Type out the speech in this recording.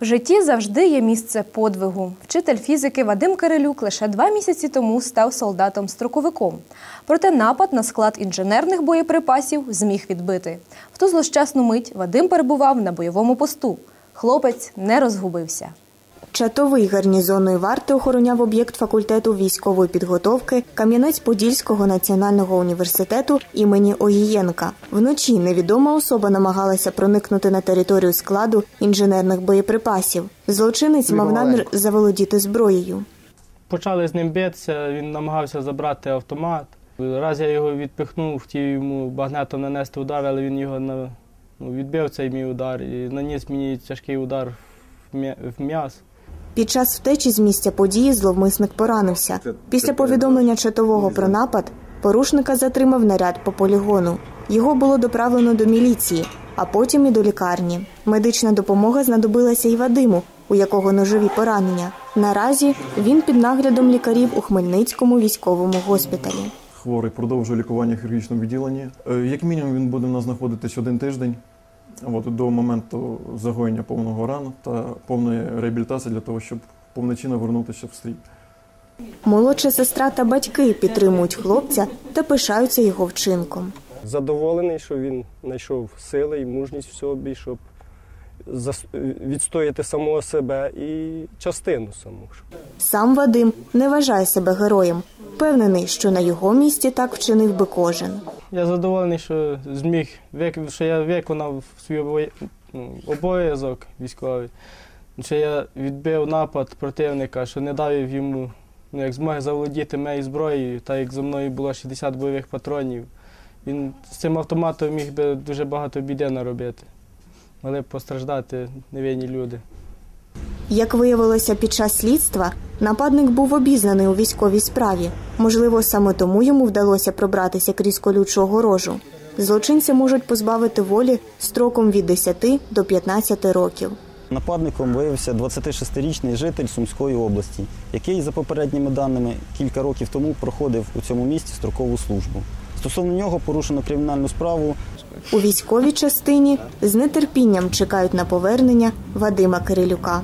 В житті завжди є місце подвигу. Вчитель фізики Вадим Кирилюк лише два місяці тому став солдатом-строковиком. Проте напад на склад інженерних боєприпасів зміг відбити. В ту злощасну мить Вадим перебував на бойовому посту. Хлопець не розгубився. Чатовий гарнізонної варти охороняв об'єкт факультету військової підготовки Кам'янець-Подільського національного університету імені Огієнка. Вночі невідома особа намагалася проникнути на територію складу інженерних боєприпасів. Злочинець мав намір заволодіти зброєю. Почали з ним битися, він намагався забрати автомат. Раз я його відпихнув, хотів йому багнетом нанести удар, але він його на- ну, відбив цей мій удар і наніс мені тяжкий удар в м'яз. Під час втечі з місця події зловмисник поранився. Після повідомлення чатового про напад порушника затримав наряд по полігону. Його було доправлено до міліції, а потім і до лікарні. Медична допомога знадобилася й Вадиму, у якого ножові поранення. Наразі він під наглядом лікарів у Хмельницькому військовому госпіталі. Хворий продовжує лікування в хірургічному відділенні. Е, Як мінімум він буде у нас знаходитись один тиждень от, до моменту загоєння повного рану та повної реабілітації для того, щоб повноцінно вернутися в стрій. Молодша сестра та батьки підтримують хлопця та пишаються його вчинком. Задоволений, що він знайшов сили і мужність в собі, щоб відстояти самого себе і частину саму. Сам Вадим не вважає себе героєм. Впевнений, що на його місці так вчинив би кожен. Я задоволений, що зміг що я виконав свій обов'язок військовий, що я відбив напад противника, що не дав йому ну, як змоги заволодіти моєю зброєю, так як за мною було 60 бойових патронів. Він з цим автоматом міг би дуже багато біди наробити. Могли б постраждати невинні люди. Як виявилося під час слідства, нападник був обізнаний у військовій справі. Можливо, саме тому йому вдалося пробратися крізь колючу огорожу. Злочинця можуть позбавити волі строком від 10 до 15 років. Нападником виявився 26-річний житель Сумської області, який, за попередніми даними, кілька років тому проходив у цьому місті строкову службу. Стосовно нього порушено кримінальну справу У військовій частині з нетерпінням чекають на повернення Вадима Кирилюка.